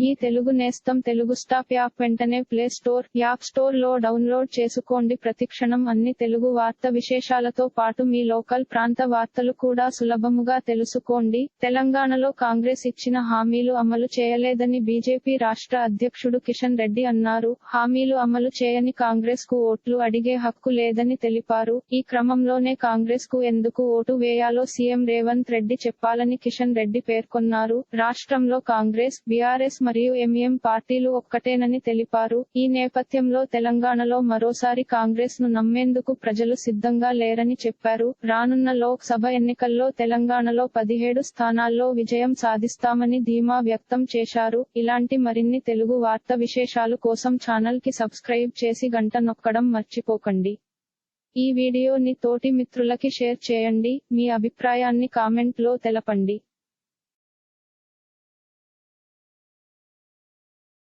మీ తెలుగు నేస్తం Telugu stop app వెంటనే play store app స్టోర్లో డౌన్లోడ్ చేసుకోండి. ప్రతిక్షణం అన్ని తెలుగు వార్త విశేషాలతో పాటు మీ లోకల్ ప్రాంత వార్తలు కూడా సులభముగా తెలుసుకోండి. తెలంగాణలో కాంగ్రెస్ ఇచ్చిన హామీలు అమలు చేయలేదని బీజేపీ రాష్ట్ర అధ్యక్షుడు కిషన్ రెడ్డి అన్నారు. హామీలు అమలు చేయని కాంగ్రెస్కు ఓట్లు అడిగే హక్కు లేదని తెలిపారు. ఈ క్రమంలోనే కాంగ్రెస్కు ఎందుకు ఓటు వేయాలో సీఎం రేవంత్ రెడ్డి చెప్పాలని కిషన్ రెడ్డి పేర్కొన్నారు. రాష్ట్రంలో కాంగ్రెస్ బీఆర్ఎస్ మరియు ఎంఎం పార్టీలు ఒక్కటేనని తెలిపారు. ఈ నేపథ్యంలో తెలంగాణలో మరోసారి కాంగ్రెస్ను నమ్మేందుకు ప్రజలు సిద్ధంగా లేరని చెప్పారు. రానున్న లోక్ సభ ఎన్నికల్లో తెలంగాణలో పదిహేడు స్థానాల్లో విజయం సాధిస్తామని ధీమా వ్యక్తం చేశారు. ఇలాంటి మరిన్ని తెలుగు వార్త విశేషాలు కోసం ఛానల్కి సబ్స్క్రైబ్ చేసి గంట నొక్కడం మర్చిపోకండి. ఈ వీడియోని తోటి మిత్రులకి షేర్ చేయండి. మీ అభిప్రాయాన్ని కామెంట్లో తెలపండి.